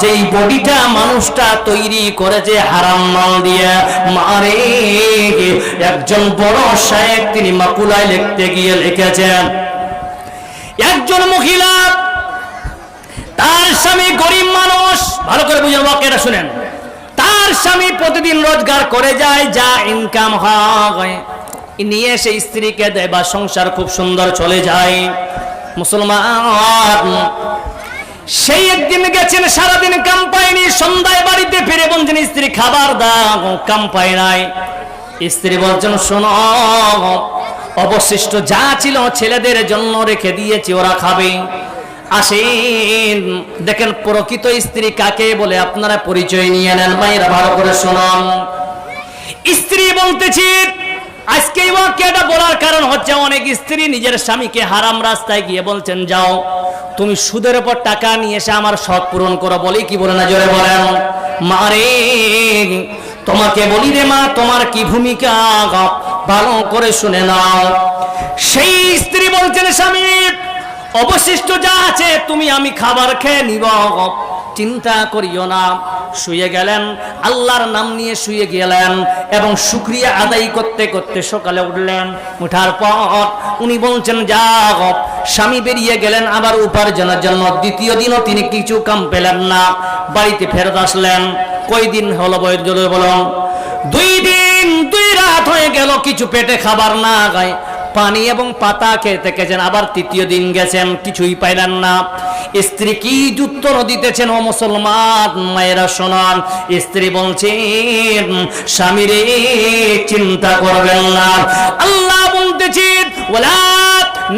যেই বডিটা মানুষটা তৈরি করেছে হারাম মাল দিয়ে, মারে। একজন বড় সাহেব তিনি মাকুলায় লিখতে গিয়ে লিখেছেন, একজন মহিলা, তার স্বামী গরিব মানুষ। ভালো করে বুঝেন বাক্যটা শুনেন। তার স্বামী প্রতিদিন রোজগার করে যায়, যা ইনকাম হয়। নিয়ে সেই স্ত্রীকে দেয় বা সংসার খুব সুন্দর চলে যায়। মুসলমান সেই একদিন গেছেন, সারাদিন কাম পায়নি, সন্ধ্যায় বাড়িতে ফিরে বলছেন, স্ত্রী, খাবার দাও। কাম পায় নাই। স্ত্রী বলছেন, শোনো, অবশিষ্ট যা ছিল ছেলেদের জন্য রেখে দিয়েছি, ওরা খাবে। আসেন, দেখেন, প্রকৃত স্ত্রী কাকে বলে আপনারা পরিচয় নিয়ে নেন, মায়েরা ভালো করে শুনুন। স্ত্রী বলতেছি আজকে এই বাক্যটা বলার কারণ হচ্ছে অনেক স্ত্রী নিজের স্বামীকে হারাম রাস্তায় গিয়ে বলছেন, যাও, তুমি সুদের উপর টাকা নিয়ে এসে আমার শখ পূরণ করো। বলি কি বলে না, জোরে বলেন। মারে, তোমাকে বলি রে মা, তোমার কি ভূমিকা? ভালো করে শুনে নাও। সেই স্ত্রী বলছেন, স্বামী, অবশিষ্ট যা আছে তুমি আমি খাবার খেয়ে নিব। চিন্তা করিও না। শুয়ে গেলেন, আল্লাহর নাম নিয়ে শুয়ে গেলেন এবং শুক্রিয়া আদায় করতে করতে সকালে উঠলেন। উঠার পর উনি বলছেন, যা স্বামী বেরিয়ে গেলেন, আবার উপার্জনের জন্য। দ্বিতীয় দিনও তিনি কিছু কাম পেলেন না। বাড়িতে ফেরত আসলেন। কয়দিন হলো বয়ের জলে বলুন দুই দিন, দুই রাত হয়ে গেল, কিছু পেটে খাবার না গায় পানি এবং পাতা খেতে গেছেন আবার তৃতীয় দিন গেছেন, কিছুই পাইলেন না। স্ত্রী কি উত্তর দিতেছেন ও মুসলমান? মায়েরা শোনান, স্ত্রী বলছেন, স্বামীরে চিন্তা করবেন না। আল্লাহ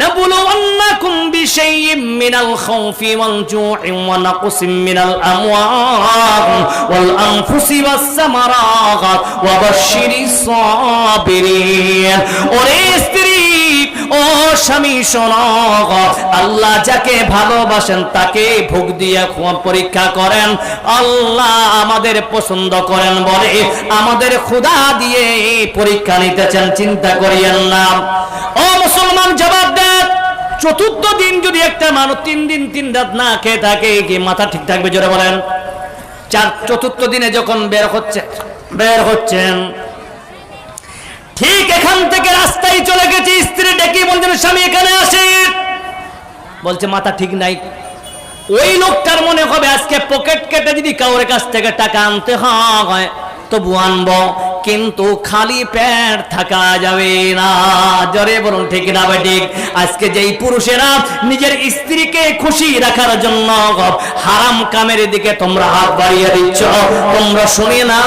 نبلونكم بشيء من الخوف والجوع ونقص من الأموال والأنفس والثمرات وبشر الصابرين ওরে স্ত্রী ও স্বামী শোনো আল্লাহ যাকে ভালোবাসেন তাকে ভোগ দিয়ে খোয়া পরীক্ষা করেন আল্লাহ আমাদের পছন্দ করেন বলে আমাদের ক্ষুধা দিয়ে পরীক্ষা নিতেছেন চিন্তা করিয়েন না ও মুসলমান জবাব দেন চতুর্থ দিন যদি একটা মানুষ তিন দিন, তিন রাত না খেয়ে থাকে, কি মাথা ঠিক থাকবে জোরে বলেন? চার, চতুর্থ দিনে যখন বের হচ্ছে, বের হচ্ছেন, ঠিক এখান থেকে রাস্তায় চলে গেছে, স্ত্রী ডেকে বলছেন, স্বামী, এখানে আসে বলছে, মাথা ঠিক নাই। ওই লোকটার মনে হবে, আজকে পকেট কেটে যদি কাউরের কাছ থেকে টাকা আনতে হয়, তবু আনব। কিন্তু খালি পেট থাকা যাবে না। জরে বলুন, ঠিক না ভাই, ঠিক? আজকে যেই পুরুষেরা নিজের স্ত্রীকে খুশি রাখার জন্য হারাম কামের দিকে তোমরা হাত বাড়িয়ে দিচ্ছ। তোমরা শুনে না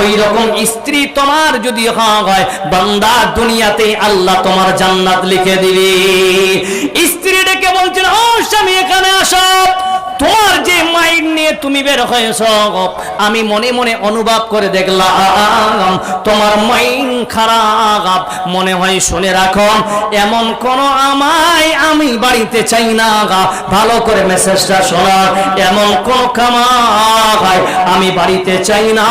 ওই রকম স্ত্রী তোমার যদি হয়, বান্দা দুনিয়াতে আল্লাহ তোমার জান্নাত লিখে দিবে। স্ত্রী ডেকে বলছেন, ও স্বামী, এখানে আসো। তুমি বের হয়েছ আমি মনে মনে অনুভব করে দেখলাম, তোমার মাইন্ড খারাপ। মনে হয় শুনে রাখো, এমন কোন আমায় আমি বাড়িতে চাই না ভালো করে মেসেজটা শোনা, এমন কোন কামাই আমি বাড়িতে চাই না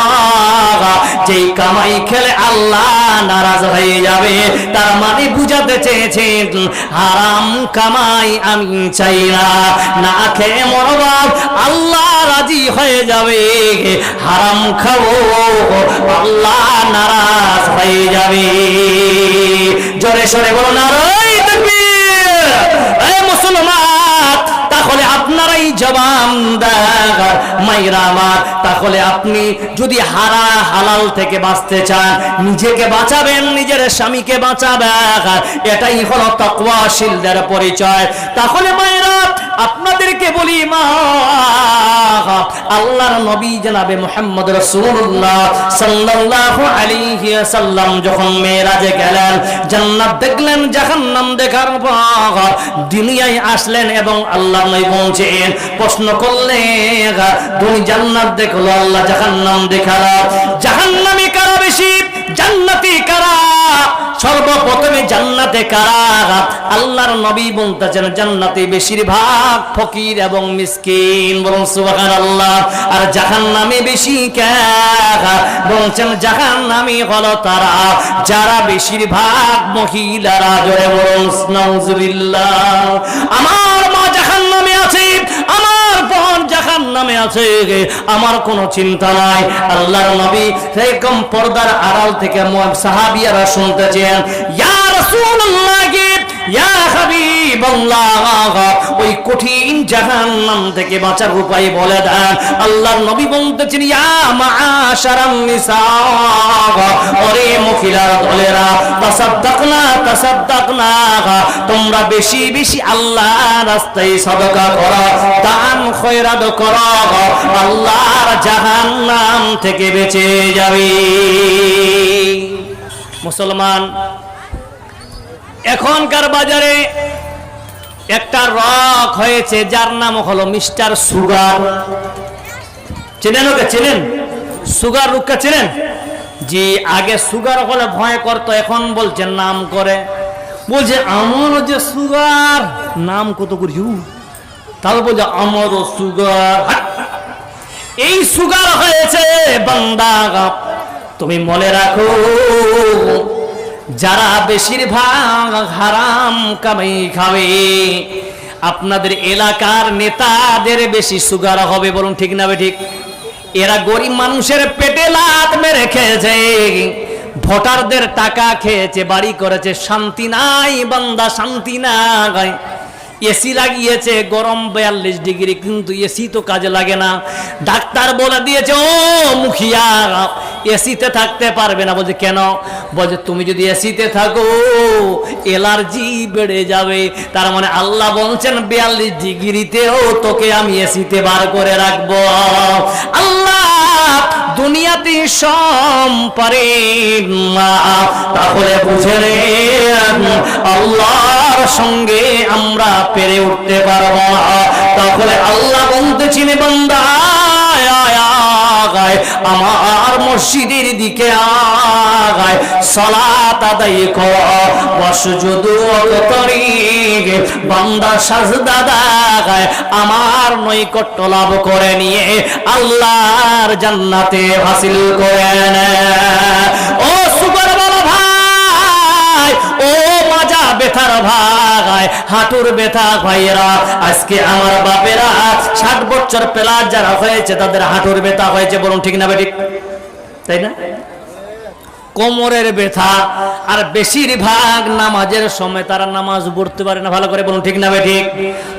যেই কামাই খেলে আল্লাহ নারাজ হয়ে যাবে, তার মানে বুঝাতে চেয়েছেন, হারাম কামাই আমি চাই না। না খেয়ে মরবাব আল্লাহ রাজি হয়ে যাবে, হারাম খাব আল্লাহ নারাজ হয়ে যাবে। জোরে সরে বলো এ মুসলমান, তাহলে আপনারাই জবান দেন মাইরা আমার, তাহলে আপনি যদি হারা হালাল থেকে বাঁচতে চান, নিজেকে বাঁচাবেন, নিজের স্বামীকে বাঁচাবেন। এটাই হলো তকওয়াশীলদের পরিচয়। তাহলে মায়েরা, আপনাদেরকে বলি মা, আল্লাহর নবী জনাবে মুহাম্মদ রাসূলুল্লাহ সাল্লাল্লাহু আলাইহি ওয়াসাল্লাম যখন মেরাজে গেলেন, জান্নাত দেখলেন, জাহান্নাম দেখার পর দুনিয়ায় আসলেন এবং আল্লাহ নবী বলছেন প্রশ্ন করলেন তুমি জান্নাত দেখল আল্লাহ জাহান্নাম দেখালা। জাহান্নামী কারা বেশি? জান্নাতি কারা? সর্বপ্রথমে জান্নাতে কারা? আল্লাহর নবী বলতেছেন, জান্নাতে বেশিরভাগ ফকির এবং মিসকিন। বলুন সুবহানাল্লাহ। আর জাহান্নামে বেশি কারা বলছেন, জাহান্নামী হলো তারা, যারা বেশিরভাগ মহিলারা। বলুন, নাউজুবিল্লাহ। আমার আমার নামে আছে আমার কোনো চিন্তা নাই। আল্লাহর নবী সেরকম পর্দার আড়াল থেকে সাহাবিয়ারা শুনতেছেন, ইয়া ওই কঠিন থেকে বাঁচার উপায় বলে দেন। আল্লাহর নবী বলতেছেন তোমরা বেশি বেশি আল্লাহ রাস্তায় সদকা করো, দান খয়রাত করো, আল্লাহর জাহান্নাম থেকে বেঁচে যাবে। মুসলমান, এখনকার বাজারে একটা রক হয়েছে, যার নাম হলো মিস্টার সুগার। চেনেন ওকে, চেনেন? সুগার রুককে চেনেন? জি, আগে সুগার হলে ভয় করতো, এখন বলছে নাম করে। বলছে, আমার যে সুগার। নাম কত করি তাহলে বলছে, আমার সুগার। এই সুগার হয়েছে, বান্দা। তুমি মনে রাখো যারা বেশিরভাগ হারাম কামাই খাবে, আপনাদের এলাকার নেতাদের বেশি সুগার হবে বলুন ঠিক না ঠিক এরা গরিব মানুষের পেটে লাত মেরে খেয়েছে, ভোটারদের টাকা খেয়েছে, বাড়ি করেছে, শান্তি নাই, বান্দা শান্তি নাই। এসি লাগিয়েছে, গরম বিয়াল্লিশ ডিগ্রি, কিন্তু এসি তো কাজে লাগে না। ডাক্তার বলে দিয়েছে, ও মুখিয়া, এসিতে থাকতে পারবে না। বলছে, কেন? বলছে, তুমি যদি এসিতে থাকো, এলার্জি বেড়ে যাবে। তার মানে আল্লাহ বলছেন, বিয়াল্লিশ ডিগ্রিতেও তোকে আমি এসিতে বার করে রাখব। দুনিয়াতে সম পারে না তাহলে বুঝে রে আল্লাহর সঙ্গে আমরা পেরে উঠতে পারব না। তাহলে আল্লাহ বলতেছিলেন বান্দা আমার মসজিদের দিকে আগায় সলাত আদায় কর বসজুদু অবতরি বান্দা সাজদা দাগায়, আমার নৈকট্য লাভ করে নিয়ে আল্লাহর জান্নাতে হাসিল করে। ও সুগর বলো ভাই, ও মাজা বেথার ভাই হাঁটুর বেথা ভাইয়েরা, আজকে আমার বাপেরা ষাট বছর পেলার যারা হয়েছে, তাদের হাঁটুর বেথা হয়েছে, বলুন ঠিক না বেঠিক তাই না? কোমরের ব্যথা আর বেশিরভাগ নামাজের সময় তারা নামাজ পড়তে পারে না। ভালো করে বলুন, ঠিক না ঠিক।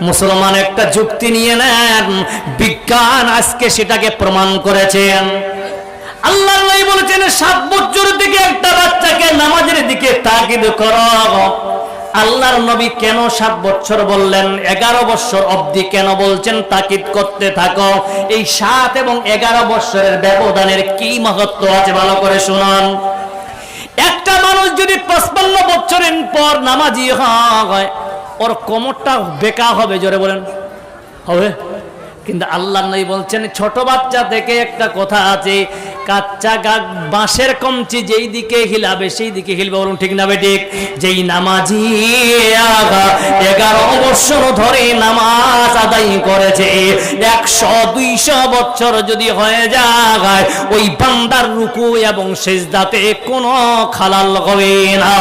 মুসলমান একটা যুক্তি নিয়ে নেন, বিজ্ঞান আজকে সেটাকে প্রমাণ করেছেন। আল্লাহ বলেছেন, সাত বছর দিকে একটা বাচ্চাকে নামাজের দিকে তাকিদ করো আল্লাহর নবী কেন সাত বছর বললেন? এগারো বছর অবধি কেন বলছেন? তাকিদ করতে থাকো। এই সাত এবং এগারো বছরের ব্যবধানের কি মহত্ব আছে ভালো করে শুনুন। একটা মানুষ যদি পঁচপান্ন বছরের পর নামাজি হয়, ওর কোমরটা বেকা হবে, জোরে বলেন। হবে? কিন্তু আল্লাহ নবী বলছেন, ছোট বাচ্চা থেকে একটা কথা আছে কাচ্চা গাছ বাঁশের কমচি যেই দিকে হিলাবে, সেই দিকে হিলবে, বলুন ঠিক না বেঠিক যেই নামাজি এগারো বছর ধরে নামাজ আদায় করেছে, একশো, দুইশো বছর যদি হয়ে যায়, ওই বান্দার রুকু এবং সেজদাতে কোনো খালাল হবে না।